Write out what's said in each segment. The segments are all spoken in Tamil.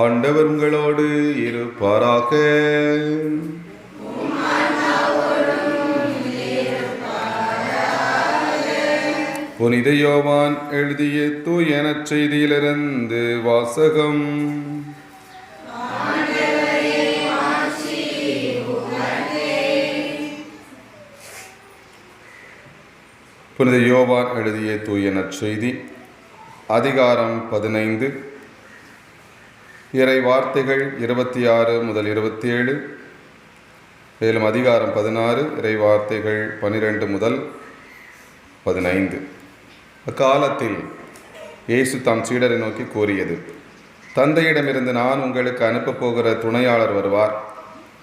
ஆண்டவர் உங்களோடு இருப்பாராக. புனித யோவான் எழுதிய தூயன செய்தியிலிருந்து வாசகம். புனித யோவான் எழுதிய தூய நற்செய்தி அதிகாரம் பதினைந்து. இறை வார்த்தைகள் இருபத்தி ஆறு முதல் இருபத்தி ஏழு மேலும் அதிகாரம் பதினாறு இறை வார்த்தைகள் பனிரெண்டு முதல் பதினைந்து. அக்காலத்தில் இயேசு தாம் சீடரை நோக்கி கூறியது தந்தையிடமிருந்து நான் உங்களுக்கு அனுப்பப் போகிற துணையாளர் வருவார்.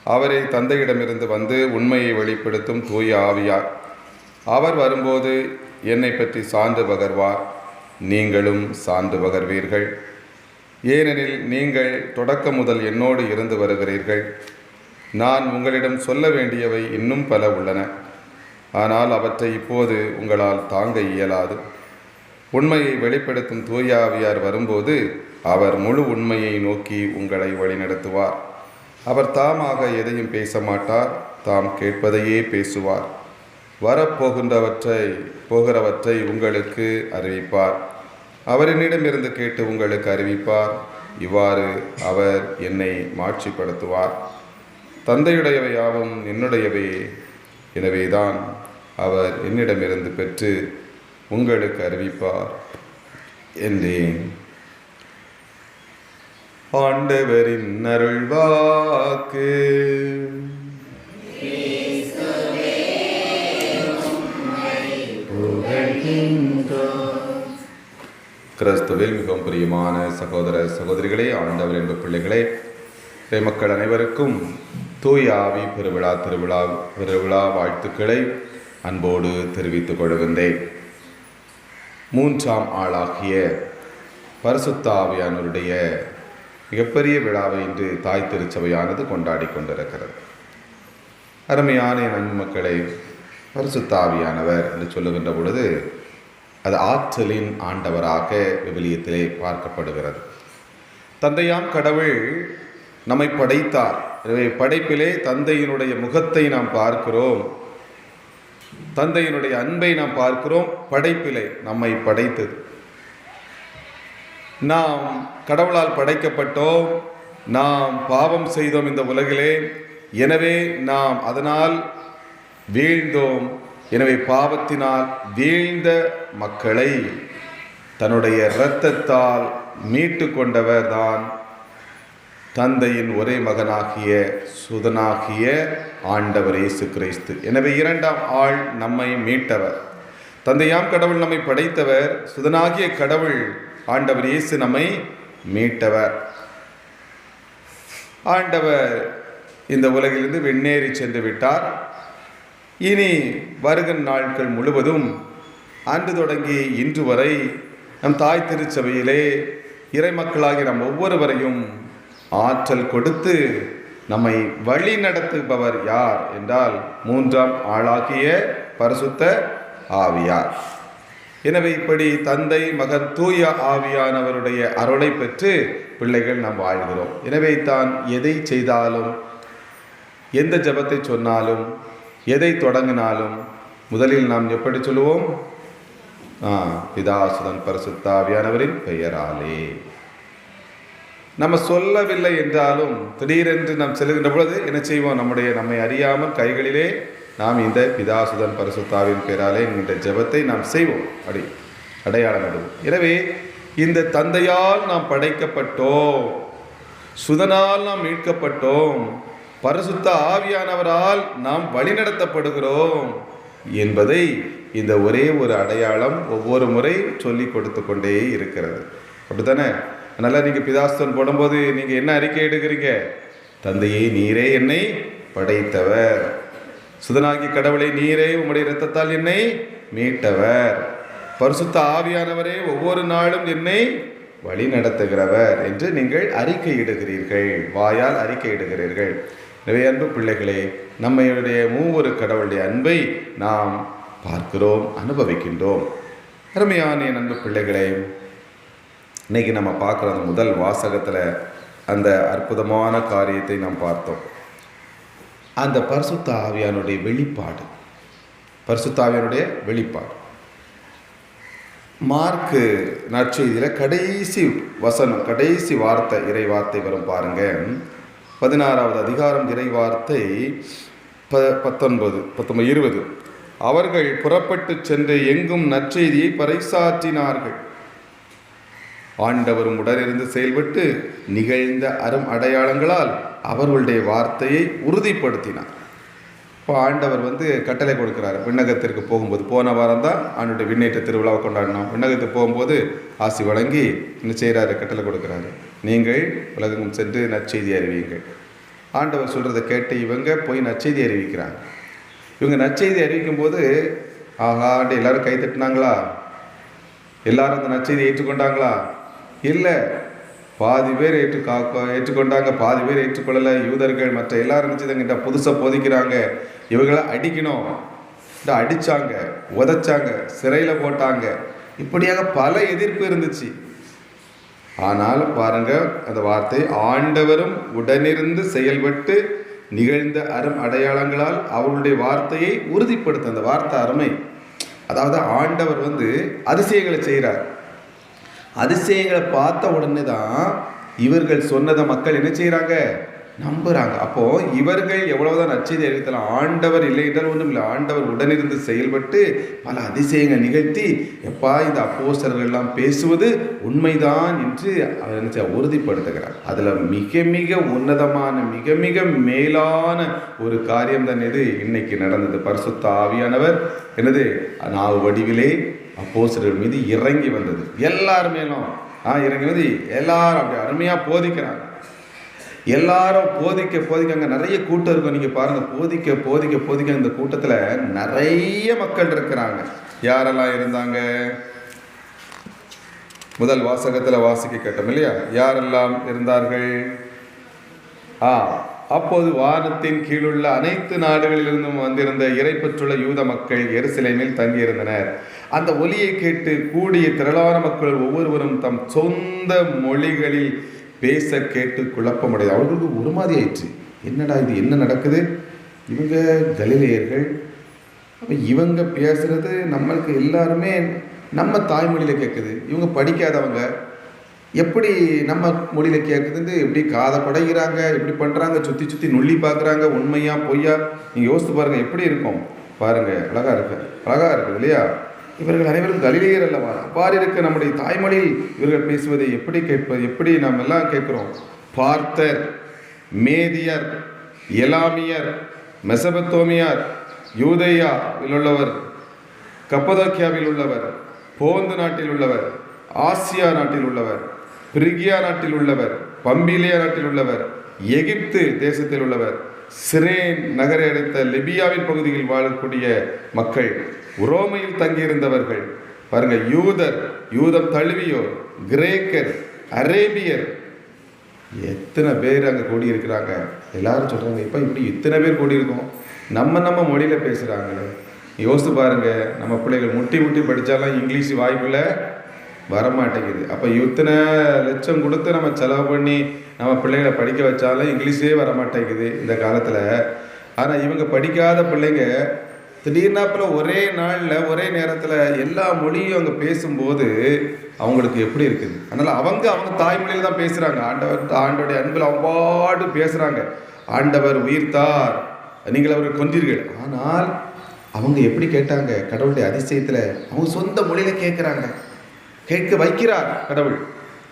அவரை தந்தையிடமிருந்து வந்து உண்மையை வெளிப்படுத்தும் தூய ஆவியார். அவர் வரும்போது என்னை பற்றி சான்று பகர்வார். நீங்களும் சான்று பகர்வீர்கள். ஏனெனில் நீங்கள் தொடக்கம் முதல் என்னோடு இருந்து வருகிறீர்கள். நான் உங்களிடம் சொல்ல வேண்டியவை இன்னும் பல உள்ளன. ஆனால் அவற்றை இப்போது உங்களால் தாங்க இயலாது. உண்மையை வெளிப்படுத்தும் தூயாவியார் வரும்போது அவர் முழு உண்மையை நோக்கி உங்களை வழிநடத்துவார். அவர் தாமாக எதையும் பேச மாட்டார் தாம் கேட்பதையே பேசுவார். வரப்போகின்றவற்றை போகிறவற்றை உங்களுக்கு அறிவிப்பார். அவரினிடமிருந்து கேட்டு உங்களுக்கு அறிவிப்பார். இவ்வாறு அவர் என்னை மாட்சிப்படுத்துவார். தந்தையுடையவை யாவும் என்னுடையவை. எனவேதான் அவர் என்னிடமிருந்து பெற்று உங்களுக்கு அறிவிப்பார் என்றேன். ஆண்டவரின் அருள்வாக்கு. கிறிஸ்துவில் மிகவும் பிரியமான சகோதர சகோதரிகளே ஆண்டவர் என்ப பிள்ளைகளே மக்கள் அனைவருக்கும் தூய் ஆவி பெருவிழா திருவிழா பெருவிழா வாழ்த்துக்களை அன்போடு தெரிவித்துக் கொள்கின்றேன். மூன்றாம் ஆளாகிய பரிசுத்த ஆவியானவருடைய மிகப்பெரிய விழாவை இன்று தாய் திருச்சபையானது கொண்டாடி கொண்டிருக்கிறது. அருமையான நன்மக்களை பரிசுத்தாவியானவர் என்று சொல்லுகின்ற பொழுது அது ஆற்றலின் ஆண்டவராக விவிலியத்திலே பார்க்கப்படுகிறது. தந்தையாம் கடவுள் நம்மை படைத்தார். எனவே படைப்பிலே தந்தையினுடைய முகத்தை நாம் பார்க்கிறோம். தந்தையினுடைய அன்பை நாம் பார்க்கிறோம். படைப்பிலே நம்மை படைத்தது. நாம் கடவுளால் படைக்கப்பட்டோம். நாம் பாவம் செய்தோம் இந்த உலகிலே. எனவே நாம் அதனால் வீழ்ந்தோம். எனவே பாவத்தினால் வீழ்ந்த மக்களை தன்னுடைய இரத்தத்தால் மீட்டு கொண்டவர் தான் தந்தையின் ஒரே மகனாகிய சுதனாகிய ஆண்டவர் இயேசு கிறிஸ்து. எனவே இரண்டாம் ஆள் நம்மை மீட்டவர். தந்தையாம் கடவுள் நம்மை படைத்தவர் சுதனாகிய கடவுள் ஆண்டவர் இயேசு நம்மை மீட்டவர். ஆண்டவர் இந்த உலகிலிருந்து வெண்ணேறி சென்று விட்டார். இனி வருகிற நாட்கள் முழுவதும் அன்று தொடங்கி இன்று வரை நம் தாய் திருச்சபையிலே இறைமக்களாகிய நம் ஒவ்வொருவரையும் ஆற்றல் கொடுத்து நம்மை வழி நடத்துபவர் யார் என்றால் மூன்றாம் ஆளாகிய பரிசுத்த ஆவியார். எனவே இப்படி தந்தை மகன் தூய ஆவியானவருடைய அருளை பெற்று பிள்ளைகள் நாம் வாழ்கிறோம். எனவே தான் எதை செய்தாலும் எந்த ஜபத்தை சொன்னாலும் எதை தொடங்கினாலும் முதலில் நாம் எப்படி சொல்லுவோம்? பிதாசுதன் பரிசுத்தாவியானவரின் பெயராலே. நம்ம சொல்லவில்லை என்றாலும் திடீரென்று நாம் செல்கின்ற பொழுது என்ன செய்வோம்? நம்முடைய நம்மை அறியாமல் கைகளிலே நாம் இந்த பிதாசுதன் பரிசுத்தாவின் பெயராலே என்கின்ற ஜெபத்தை நாம் செய்வோம். அப்படி அடையாளம் இடுவோம். எனவே இந்த தந்தையால் நாம் படைக்கப்பட்டோம். சுதனால் நாம் மீட்கப்பட்டோம். பரிசுத்த ஆவியானவரால் நாம் வழிநடத்தப்படுகிறோம் என்பதை இந்த ஒரே ஒரு அடையாளம் ஒவ்வொரு முறை சொல்லி கொடுத்து கொண்டே இருக்கிறது. அப்படித்தானே? அதனால் நீங்கள் பிதாஸ்தன் போடும்போது நீங்கள் என்ன அறிக்கை எடுக்கிறீங்க? தந்தையே நீரே என்னை படைத்தவர். சுதனாகி கடவுளை நீரே உம்முடைய இரத்தத்தால் என்னை மீட்டவர். பரிசுத்த ஆவியானவரே ஒவ்வொரு நாளும் என்னை வழி நடத்துகிறவர் என்று நீங்கள் அறிக்கையிடுகிறீர்கள் வாயால் அறிக்கையிடுகிறீர்கள் எனவே அன்பு பிள்ளைகளே நம்மையுடைய மூவொரு கடவுளுடைய அன்பை நாம் பார்க்கிறோம் அனுபவிக்கின்றோம். அருமையான என் அன்பு பிள்ளைகளே இன்னைக்கு நம்ம பார்க்குற அந்த முதல் வாசகத்தில் அந்த அற்புதமான காரியத்தை நாம் பார்த்தோம். அந்த பரிசுத்த ஆவியானுடைய வெளிப்பாடு. பரிசுத்தாவியனுடைய வெளிப்பாடு. மார்க்கு நற்செய்தியில் கடைசி வசனம் கடைசி வார்த்தை இறை வார்த்தை வரும் பாருங்கள் பதினாறாவது அதிகாரம் இறைவார்த்தை ப பத்தொன்பது பத்தொன்பது இருபது. அவர்கள் புறப்பட்டு சென்று எங்கும் நற்செய்தியை பறைசாற்றினார்கள். ஆண்டவரும் உடனிருந்து செயல்பட்டு நிகழ்ந்த அரும் அடையாளங்களால் அவர்களுடைய வார்த்தையை உறுதிப்படுத்தினார். இப்போ ஆண்டவர் வந்து கட்டளை கொடுக்குறாரு. விண்ணகத்திற்கு போகும்போது போன வாரம் தான் ஆண்டுடைய விண்ணேற்ற திருவிழாவை கொண்டாடினோம். விண்ணகத்துக்கு போகும்போது ஆசி வழங்கி என்ன செய்கிறாரு கட்டளை கொடுக்குறாரு. நீங்கள் உலகம் சென்று நற்செய்தி அறிவியுங்கள் ஆண்டவர் சொல்கிறத கேட்டு இவங்க போய் நற்செய்தி அறிவிக்கிறாங்க. இவங்க நற்செய்தி அறிவிக்கும் போது ஆகாண்டு எல்லாரும் கை தட்டினாங்களா? எல்லாரும் அந்த நற்செய்தியை ஏற்றுக்கொண்டாங்களா? இல்லை. பாதி பேர் ஏற்று கா- ஏற்றுக்கொண்டாங்க பாதி பேர் ஏற்றுக்கொள்ளலை. யூதர்கள் மற்ற எல்லாரும் நினச்சதுங்கிட்ட புதுசாக போதிக்கிறாங்க. இவங்களை அடிக்கணும். இந்த அடித்தாங்க உதைச்சாங்க சிறையில் போட்டாங்க. இப்படியாக பல எதிர்ப்பு இருந்துச்சு. ஆனால் பாருங்க அந்த வார்த்தை ஆண்டவரும் உடனிருந்து செயல்பட்டு நிகழ்ந்த அரும் அடையாளங்களால் அவருடைய வார்த்தையை உறுதிப்படுத்த அந்த வார்த்தை அருமை. அதாவது ஆண்டவர் வந்து அதிசயங்களை செய்கிறார் அதிசயங்களை பார்த்த உடனே தான் இவர்கள் சொன்னதை மக்கள் என்ன செய்கிறாங்க நம்புகிறாங்க அப்போது இவர்கள் எவ்வளவுதான் நச்செய்தி அறிவித்தலாம் ஆண்டவர் இல்லை என்றால் ஒன்றும் இல்லை. ஆண்டவர் உடனிருந்து செயல்பட்டு பல அதிசயங்கள் நிகழ்த்தி எப்பா இந்த அப்போஸ்டர்கள் எல்லாம் பேசுவது உண்மைதான் என்று அவர் என்ன உறுதிப்படுத்துகிறார். அதில் மிக மிக உன்னதமான மிக மிக மேலான ஒரு காரியம் தான் இது. இன்னைக்கு நடந்தது. பரிசுத்த ஆவியானவர் என்னது? நாவு வடிவிலே அப்போஸ்டர்கள் மீது இறங்கி வந்தது. எல்லார் மேலும் ஆ இறங்கி வந்து எல்லாரும் அப்படி அருமையாக போதிக்கிறாங்க. எல்லாரும் போதிக்க போதிக்க அங்கே நிறைய கூட்டம் இருக்கும். நீங்கள் பாருங்கள் போதிக்க போதிக்க போதிக்க இந்த கூட்டத்தில் நிறைய மக்கள் இருக்கிறாங்க. யாரெல்லாம் இருந்தாங்க? முதல் வாசகத்தில் வாசிக்க கேட்டோம் இல்லையா? யாரெல்லாம் இருந்தார்கள்? ஆ அப்போது வானத்தின் கீழுள்ள அனைத்து நாடுகளிலிருந்தும் வந்திருந்த இறைப்பற்றுள்ள யூத மக்கள் எருசலேமில் தங்கியிருந்தனர். அந்த ஒலியை கேட்டு கூடிய திரளான மக்கள் ஒவ்வொருவரும் தம் சொந்த மொழிகளில் பேச கேட்டு குழப்பமடைது. அவர்களுக்கு ஒரு மாதிரி ஆயிடுச்சு என்னடா இது? என்ன நடக்குது? இவங்க கலிலேயர்கள். அப்போ இவங்க பேசுகிறது நம்மளுக்கு எல்லாருமே நம்ம தாய்மொழியில் கேட்குது இவங்க படிக்காதவங்க. எப்படி நம்ம மொழியில் கேட்குதுன்னு எப்படி காதை படைகிறாங்க எப்படி பண்ணுறாங்க சுற்றி சுற்றி நுள்ளி பார்க்குறாங்க உண்மையாக பொய்யா? நீங்கள் யோசித்து பாருங்கள் எப்படி இருக்கும்? பாருங்கள் அழகாக இருக்கு. அழகாக இருக்குது இல்லையா? இவர்கள் அனைவரும் கலிலேயர் அல்லவா? அவ்வாறு இருக்க நம்முடைய தாய்மொழியில் இவர்கள் பேசுவதை எப்படி கேட்பது எப்படி நாம் எல்லாம் கேட்குறோம்? பார்த்தர் மேதியர் எலாமியர் மெசபத்தோமியார் யூதையாவில் உள்ளவர் கப்பதோக்கியாவில் உள்ளவர் போந்து நாட்டில் உள்ளவர் ஆசியா நாட்டில் உள்ளவர் பிரிகியா நாட்டில் உள்ளவர் பம்பிலியா நாட்டில் உள்ளவர் எகிப்து தேசத்தில் உள்ளவர் சிரேன் நகரை அடைத்த லிபியாவின் பகுதியில் வாழக்கூடிய மக்கள். உரோமையில் தங்கியிருந்தவர்கள். பாருங்க யூதர் யூதம் தழுவியோர் கிரேக்கர் அரேபியர். எத்தனை பேர் அங்கே கூடி இருக்கிறாங்க எல்லாரும் சொல்கிறாங்க இப்போ இப்படி இத்தனை பேர் கூடி இருக்கோம் நம்ம நம்ம மொழியில் பேசுகிறாங்களே யோசித்து பாருங்க நம்ம பிள்ளைகள் முட்டி முட்டி படித்தாலும் இங்கிலீஷ் வாய்ப்பில் வரமாட்டேங்குது. அப்போ இத்தனை லட்சம் கொடுத்து நம்ம செலவு பண்ணி நம்ம பிள்ளைகளை படிக்க வச்சாலும் இங்கிலீஷே வரமாட்டேங்குது இந்த காலத்தில். ஆனால் இவங்க படிக்காத பிள்ளைங்க திடீர்னாப்பில் ஒரே நாளில் ஒரே நேரத்தில் எல்லா மொழியும் அங்கே பேசும்போது அவங்களுக்கு எப்படி இருக்குது? அதனால் அவங்க அவங்க தாய்மொழியில் தான் பேசுகிறாங்க ஆண்டவர் ஆண்டோடைய அன்பில் அவங்க பாட்டு பேசுகிறாங்க ஆண்டவர் உயிர்த்தார். நீங்கள் அவரை கொன்றீர்கள். ஆனால் அவங்க எப்படி கேட்டாங்க? கடவுளுடைய அதிசயத்தில் அவங்க சொந்த மொழியில் கேட்குறாங்க கேட்க வைக்கிறார் கடவுள்.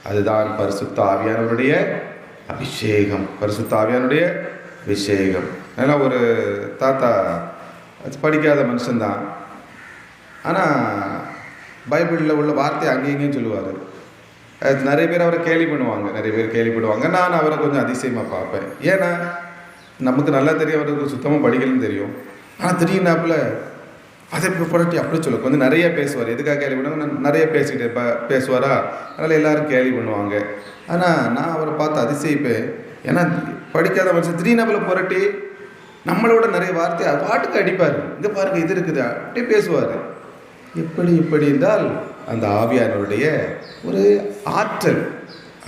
அதுதான் பரிசுத்த ஆவியானவருடைய அபிஷேகம். பரிசுத்த ஆவியானுடைய அபிஷேகம். ஏன்னா ஒரு தாத்தா அது படிக்காத மனுஷன்தான். ஆனால் பைபிளில் உள்ள வார்த்தை அங்கேயும் இங்கேயும் சொல்லுவார். அது நிறைய பேர் அவரை கேலி பண்ணுவாங்க. நிறைய பேர் கேலி பண்ணுவாங்க. நான் அவரை கொஞ்சம் அதிசயமாக பார்ப்பேன். ஏன்னா நமக்கு நல்லா தெரியும் அவருக்கு சுத்தமாக படிக்கலன்னு தெரியும். ஆனால் திடீர்னாப்புல அதை இப்போ புரட்டி அப்படி சொல்ல. கொஞ்சம் நிறைய பேசுவார். எதுக்காக கேள்வி பண்ணுவாங்க நான் நிறைய பேசிக்கிட்டு ப பேசுவாரா? அதனால் எல்லாரும் கேலி பண்ணுவாங்க. ஆனால் நான் அவரை பார்த்து அதிசயிப்பேன். ஏன்னா படிக்காத மனுஷன் திடீர்னாப்புல புரட்டி நம்மளோட நிறைய வார்த்தை அது பாட்டுக்கு அடிப்பார். இங்கே பாருங்க இது இருக்குது. அப்படியே பேசுவார். எப்படி இப்படி என்றால் அந்த ஆவியானவருடைய ஒரு ஆற்றல்.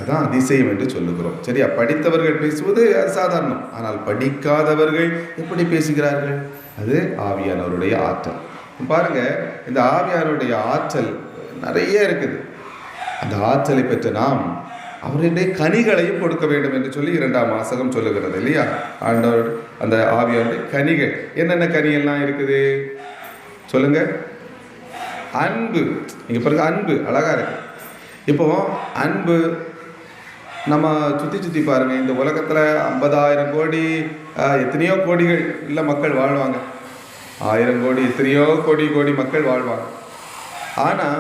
அதான் அதிசயம் என்று சொல்லுகிறோம். சரியா? படித்தவர்கள் பேசுவது அது சாதாரணம். ஆனால் படிக்காதவர்கள் எப்படி பேசுகிறார்கள்? அது ஆவியானவருடைய ஆற்றல். பாருங்க இந்த ஆவியானவருடைய ஆற்றல் நிறைய இருக்குது. அந்த ஆற்றலை பெற்ற நாம் அவருடைய கனிகளையும் கொடுக்க வேண்டும் என்று சொல்லி இரண்டாம் வாசகம் சொல்லுகிறது இல்லையா? ஆண்டவர் அந்த ஆவியானது கனிகள். என்னென்ன கனியெல்லாம் இருக்குது? சொல்லுங்க. அன்பு. இங்கே பாருங்க அன்பு. அழகா இருக்கு. இப்போ அன்பு நம்ம சுற்றி சுற்றி பாருங்க. இந்த உலகத்தில் ஐம்பதாயிரம் கோடி எத்தனையோ கோடிகள் இல்லை மக்கள் வாழ்வாங்க. ஆயிரம் கோடி எத்தனையோ கோடி கோடி மக்கள் வாழ்வாங்க. ஆனால்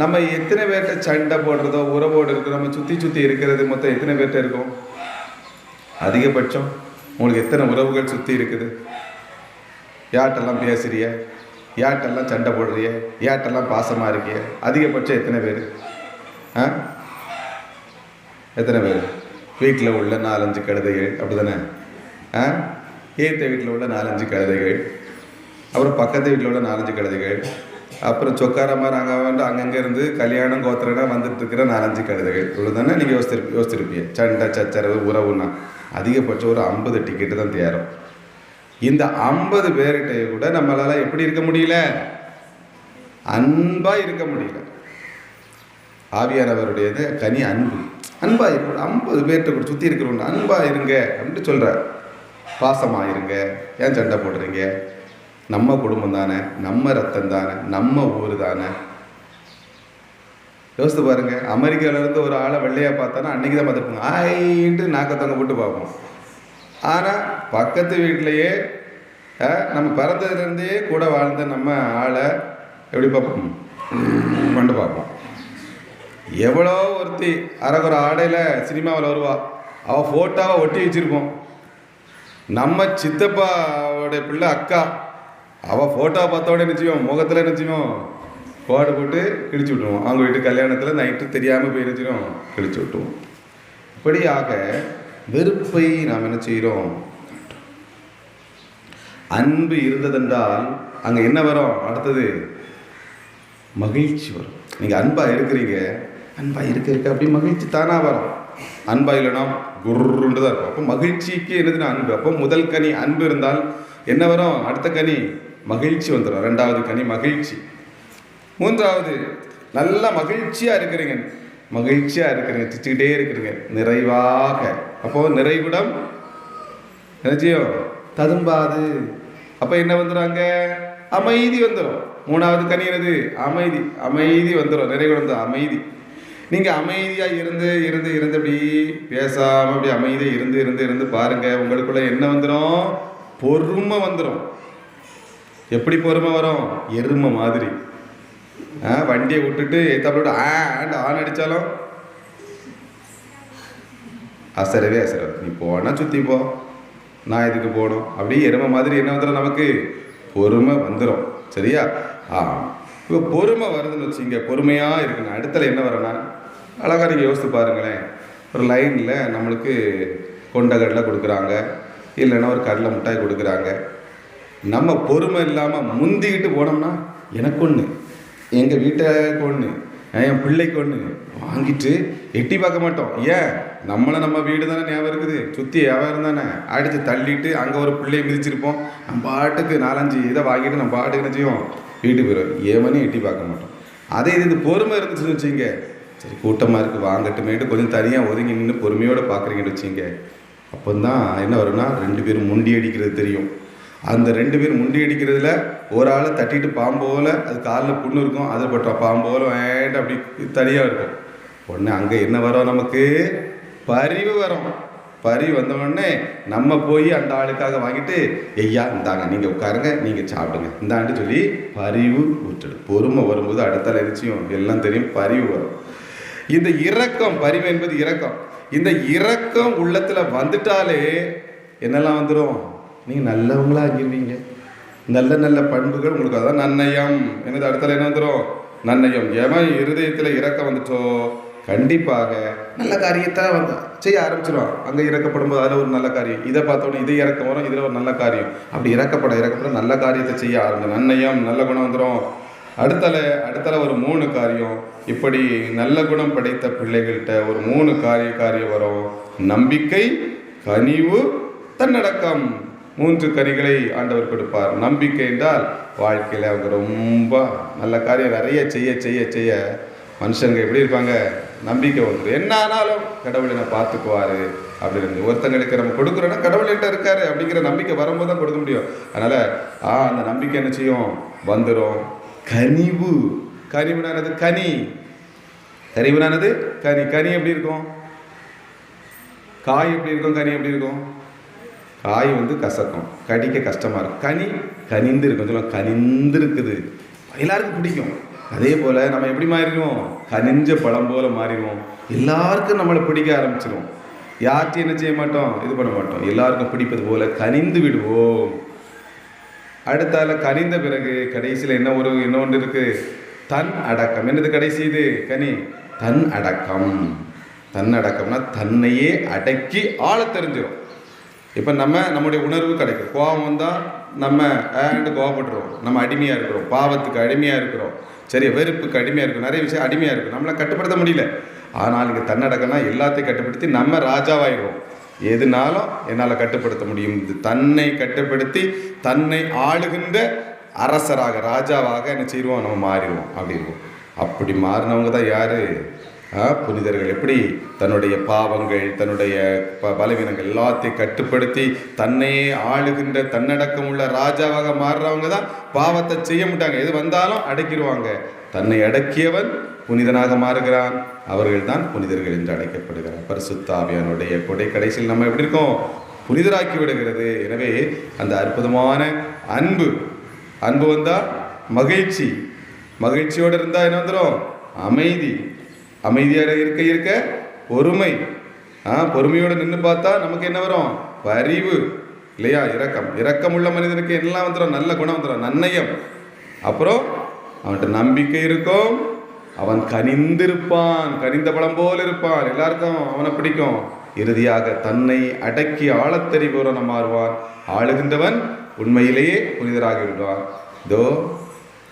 நம்ம எத்தனை பேர்கிட்ட சண்டை போடுறதோ உறவோடு இருக்கோ நம்ம சுற்றி சுற்றி இருக்கிறது மொத்தம் எத்தனை பேர்கிட்ட இருக்கும்? அதிகபட்சம் உங்களுக்கு எத்தனை உறவுகள் சுற்றி இருக்குது? யார்கிட்டெல்லாம் பேசுறிய? யார்கிட்டெல்லாம் சண்டை போடுறிய? யார்கிட்டெல்லாம் பாசமாக இருக்கிய? அதிகபட்சம் எத்தனை பேர்? ஆ? எத்தனை பேர்? வீட்டில் உள்ள நாலஞ்சு கழுதைகள் அப்படி தானே ஆ? ஏத்த வீட்டில் உள்ள நாலஞ்சு கழுதைகள் அப்புறம் பக்கத்து வீட்டில் உள்ள நாலஞ்சு கழுதைகள் அப்புறம் சொக்காரமாக நாங்கள் வந்து அங்கங்கே இருந்து கல்யாணம் கோத்திரனா வந்துட்டு இருக்கிற நாலஞ்சு கழுதைகள். இவ்வளோ தானே நீங்கள் யோசிச்சிரு யோசிச்சிருப்பீங்க. சண்டை சச்சரவு உறவுன்னா. அதிகபட்சம் ஒரு ஐம்பது டிக்கெட்டு தான் தேரும். இந்த ஐம்பது பேர்கிட்ட கூட நம்மளால் எப்படி இருக்க முடியல? அன்பாக இருக்க முடியல. ஆவியானவருடையது கனி அன்பு. அன்பாக இருக்க ஐம்பது பேர்கிட்ட கூட சுற்றி இருக்கிறவங்க அன்பாக இருங்க அப்படின்ட்டு சொல்கிறார் பாசமாக இருங்க. ஏன் சண்டை போடுறீங்க? நம்ம குடும்பம் தானே நம்ம ரத்தம் தானே நம்ம ஊர் தானே. யோசித்து பாருங்கள் அமெரிக்காவிலேருந்து ஒரு ஆளை வெள்ளையாக பார்த்தானா அன்னைக்கு தான் பார்த்துருப்போம் ஆயின்ட்டு நாக்கத்தவங்க போட்டு பார்ப்போம். ஆனால் பக்கத்து வீட்டிலையே நம்ம பிறந்ததுலேருந்தே கூட வாழ்ந்த நம்ம ஆளை எப்படி பார்ப்போம்? கொண்டு பார்ப்போம். எவ்வளோ ஒருத்தி அரைக்குற ஆடையில் சினிமாவில் வருவா. அவள் ஃபோட்டோவை ஒட்டி வச்சிருப்போம். நம்ம சித்தப்பாவோடைய பிள்ளை அக்கா. அவள் ஃபோட்டோவை பார்த்தோட நினச்சிவோம் முகத்தில் நினச்சிவோம் கோடு போட்டு கிழிச்சு விட்டுருவோம். அவங்க வீட்டு கல்யாணத்தில் நைட்டு தெரியாமல் போய் நினச்சிடும் கிழிச்சு விட்டுருவோம். இப்படியாக வெறுப்பை நாம் என்ன செய்கிறோம் அன்பு இருந்ததென்றால் அங்கே என்ன வரும்? அடுத்தது மகிழ்ச்சி வரும். நீங்கள் அன்பாக இருக்கிறீங்க. அன்பாக இருக்க இருக்க அப்படி மகிழ்ச்சி தானாக வரும். அன்பாக இல்லைனா குருண்டு தான் இருக்கும். அப்போ மகிழ்ச்சிக்கு என்னதுன்னா அன்பு. அப்போ முதல் கனி அன்பு இருந்தால் என்ன வரும்? அடுத்த கனி மகிழ்ச்சி வந்துடும் ரெண்டாவது கனி மகிழ்ச்சி. மூன்றாவது நல்லா மகிழ்ச்சியாக இருக்கிறீங்க. மகிழ்ச்சியாக இருக்கிறீங்க சிரிச்சுக்கிட்டே இருக்கிறீங்க நிறைவாக. அப்போ நிறைவிடம் நிச்சயம் ததும்பாது. அப்போ என்ன வந்துடுறாங்க அமைதி வந்துடும் மூணாவது கனி என்னது? அமைதி. அமைதி வந்துடும் நிறைகுடம் தான் அமைதி. நீங்கள் அமைதியாக இருந்து இருந்து இருந்து அப்படி பேசாமல் அப்படி அமைதியாக இருந்து இருந்து இருந்து பாருங்கள் உங்களுக்குள்ள என்ன வந்துடும் பொறுமை வந்துடும் எப்படி பொறுமை வரும்? எருமை மாதிரி. வண்டியை விட்டுட்டு எத்தாப்போட ஆண்ட் ஆன் அடித்தாலும் அசரவே அசரவே. நீ போனால் சுற்றி போ. நான் இதுக்கு போகணும். அப்படியே எருமை மாதிரி என்ன வந்துடும் நமக்கு? பொறுமை வந்துடும் சரியா? ஆ இப்போ பொறுமை வருதுன்னு வச்சுங்க பொறுமையாக இருக்குண்ணா அடுத்தல என்ன வரேன்னா அழகாக நீங்கள் யோசித்து பாருங்களேன். ஒரு லைனில் நம்மளுக்கு கொண்ட கடலை கொடுக்குறாங்க. இல்லைன்னா ஒரு கடலை மிட்டாய் கொடுக்குறாங்க. நம்ம பொறுமை இல்லாமல் முந்திக்கிட்டு போனோம்னா எனக்கு ஒன்று எங்கள் வீட்டுக்கு ஒன்று என் பிள்ளைக்கு ஒன்று வாங்கிட்டு எட்டி பார்க்க மாட்டோம். ஏன்? நம்மளை நம்ம வீடு தானே ஞாபகம் இருக்குது. சுற்றி வியாபாரம் தானே. அடித்து தள்ளிட்டு அங்கே ஒரு பிள்ளையை மிதிச்சிருப்போம். நம்ம பாட்டுக்கு நாலஞ்சு இதை வாங்கிட்டு நம்ம பாட்டுக்கு என்ன செய்வோம்? வீட்டுக்கு போயிடுவோம். ஏவனையும் எட்டி பார்க்க மாட்டோம். அதே இது இந்த பொறுமை இருந்துச்சுன்னு வச்சுங்க சரி கூட்டமாக இருக்குது வாங்கட்டுமேட்டு கொஞ்சம் தனியாக ஒதுங்கி நின்று பொறுமையோடு பார்க்குறீங்கன்னு வச்சுங்க அப்போ தான் என்ன வரும்னா ரெண்டு பேரும் முண்டி அடிக்கிறது தெரியும். அந்த ரெண்டு பேரும் முண்டி அடிக்கிறதுல ஒரு ஆளை தட்டிட்டு பாம்போல அது காலில் புண்ணு இருக்கும் அதில் பட்டா பாம்போல வேண்ட அப்படி தனியாக இருக்கும். உடனே அங்கே என்ன வரும் நமக்கு? பரிவு வரும். பரிவு வந்தவொடனே நம்ம போய் அந்த ஆளுக்காக வாங்கிட்டு ஐயா இந்தாங்க நீங்கள் உட்காருங்க நீங்கள் சாப்பிடுங்க. இந்தாண்டு சொல்லி பரிவு விட்டுடு பொறுமை வரும்போது அடுத்த நிச்சயம் எல்லாம் தெரியும் பரிவு வரும். இந்த இரக்கம் பரிவு என்பது இரக்கம். இந்த இரக்கம் உள்ளத்தில் வந்துட்டாலே என்னெல்லாம் வந்துடும் நீங்கள் நல்லவங்களாக ஆகிடுவீங்க நல்ல நல்ல பண்புகள் உங்களுக்கு அதான் நன்னயம். என்னது அடுத்தல என்ன வந்துடும் நன்னயம். எவன் இருதயத்தில் இறக்க வந்துட்டோ கண்டிப்பாக. நல்ல காரியத்தை வந்து செய்ய ஆரம்பிச்சிடும் அங்கே இறக்கப்படும் போது அதில் ஒரு நல்ல காரியம். இதை பார்த்தோன்னே இது இறக்கம் வரும் இதில் ஒரு நல்ல காரியம். அப்படி இறக்கப்பட இறக்கப்பட நல்ல காரியத்தை செய்ய ஆரம்பிக்கும் நன்னயம் நல்ல குணம் வந்துடும் அடுத்தல அடுத்தல ஒரு மூணு காரியம். இப்படி நல்ல குணம் படைத்த பிள்ளைகள்கிட்ட ஒரு மூணு காரிய காரியம் வரும். நம்பிக்கை கனிவு தன்னடக்கம். மூன்று கனிகளை ஆண்டவர் கொடுப்பார். நம்பிக்கை என்றால் வாழ்க்கையில் அவங்க ரொம்ப நல்ல காரியம் நிறைய செய்ய செய்ய செய்ய மனுஷங்க எப்படி இருப்பாங்க? நம்பிக்கை வந்துடும் என்ன ஆனாலும் கடவுள் என்னை பார்த்துக்குவாரு அப்படின்னு. ஒருத்தங்களுக்கு நம்ம கொடுக்குறோன்னா கடவுள் என்கிட்ட இருக்காரு அப்படிங்கிற நம்பிக்கை வரும்போது தான் கொடுக்க முடியும். அதனால் ஆ அந்த நம்பிக்கை என்ன செய்யும்? வந்துடும் கனிவு. கனிவுனானது கனி. கனிவுனானது கனி. கனி எப்படி இருக்கும்? காய் எப்படி இருக்கும்? கனி எப்படி இருக்கும்? காய் வந்து கசக்கும். கடிக்க கஷ்டமாக இருக்கும். கனி கனிந்து இருக்கும். சொல்லலாம் கனிந்து இருக்குது எல்லாருக்கும் பிடிக்கும். அதே போல் நம்ம எப்படி மாறிடுவோம்? கனிஞ்ச பழம் போல் மாறிடுவோம். எல்லாருக்கும் நம்மளை பிடிக்க ஆரம்பிச்சிடும் யார்ட்டையும் என்ன செய்ய மாட்டோம்? இது பண்ண மாட்டோம். எல்லாருக்கும் பிடிப்பது போல் கனிந்து விடுவோம். அடுத்தால கனிந்த பிறகு கடைசியில் என்ன ஒரு என்ன ஒன்று இருக்குது தன் அடக்கம். என்னது கடைசி இது? கனி. தன் அடக்கம். தன் அடக்கம்னா தன்னையே அடக்கி ஆள தெரிஞ்சிடும் இப்போ நம்ம நம்முடைய உணர்வு கிடைக்கும். கோபம் வந்தால் நம்ம ஏன்ட்டு கோபப்படுறோம். நம்ம அடிமையாக இருக்கிறோம். பாவத்துக்கு அடிமையாக இருக்கிறோம். சரி வெறுப்புக்கு அடிமையாக இருக்கும் நிறைய விஷயம் அடிமையாக இருக்கும். நம்மளை கட்டுப்படுத்த முடியல. ஆனால் இங்கே தன்னடக்கம்னா எல்லாத்தையும் கட்டுப்படுத்தி நம்ம ராஜாவாயிடுவோம் எதுனாலும் என்னால் கட்டுப்படுத்த முடியும். இது தன்னை கட்டுப்படுத்தி தன்னை ஆளுகின்ற அரசராக ராஜாவாக என்ன செய்வோம்? நம்ம மாறிடுவோம். அப்படி இருக்கும். அப்படி மாறினவங்க தான் யார்? புனிதர்கள் எப்படி தன்னுடைய பாவங்கள் தன்னுடைய ப- பலவீனங்கள் எல்லாத்தையும் கட்டுப்படுத்தி தன்னையே ஆளுகின்ற தன்னடக்கம் உள்ள ராஜாவாக மாறுறவங்க தான் பாவத்தை செய்ய மாட்டாங்க. எது வந்தாலும் அடக்கிடுவாங்க. தன்னை அடக்கியவன் புனிதனாக மாறுகிறான். அவர்கள் தான் புனிதர்கள் என்று அழைக்கப்படுகிறார். பரிசுத்தாவியானுடைய கொடை கடைசியில் நம்ம எப்படி இருக்கோம்? புனிதராக்கி விடுகிறது. எனவே அந்த அற்புதமான அன்பு அன்பு வந்தால் மகிழ்ச்சி. மகிழ்ச்சியோடு இருந்தால் என்ன வந்துடும் அமைதி. அமைதியாக இருக்க இருக்க பொறுமை. ஆ பொறுமையோடு நின்று பார்த்தா நமக்கு என்ன வரும்? பரிவு. இல்லையா? இரக்கம். இரக்கம் உள்ள மனிதனுக்கு எல்லாம் வந்துடும் நல்ல குணம் வந்துடும் நன்னயம். அப்புறம் அவன்கிட்ட நம்பிக்கை இருக்கும். அவன் கனிந்திருப்பான். கனிந்த பழம் போல் இருப்பான். எல்லாருக்கும் அவனை பிடிக்கும். இறுதியாக தன்னை அடக்கி ஆழத் மாறுவான். ஆளுகின்றவன் உண்மையிலேயே புனிதராகி விடுவான். இதோ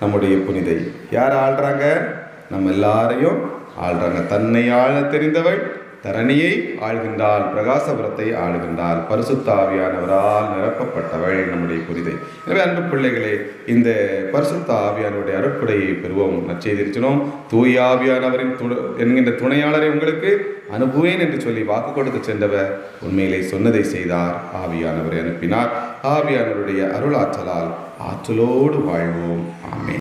நம்முடைய புனிதை. யார் ஆள்றாங்க? நம்ம எல்லாரையும் ஆள்றாங்க தன்னை ஆள தெரிந்தவள் தரணியை ஆழ்கின்றாள் பிரகாசபுரத்தை ஆளுகின்றாள் பரிசுத்தாவியானவரால் நிரப்பப்பட்டவள் நம்முடைய புரிதை. எனவே அன்பு பிள்ளைகளே இந்த பரிசுத்த ஆவியானவருடைய பெறுவோம். நச்செய்திருச்சினோம் தூய ஆவியானவரின் து என்கின்ற துணையாளரை உங்களுக்கு அனுப்புவேன் என்று சொல்லி வாக்கு கொடுத்து சென்றவர் உண்மையிலே சொன்னதை செய்தார். ஆவியானவரை அனுப்பினார். ஆவியானவருடைய அருளாற்றலால் ஆற்றலோடு வாழ்வோம். ஆமே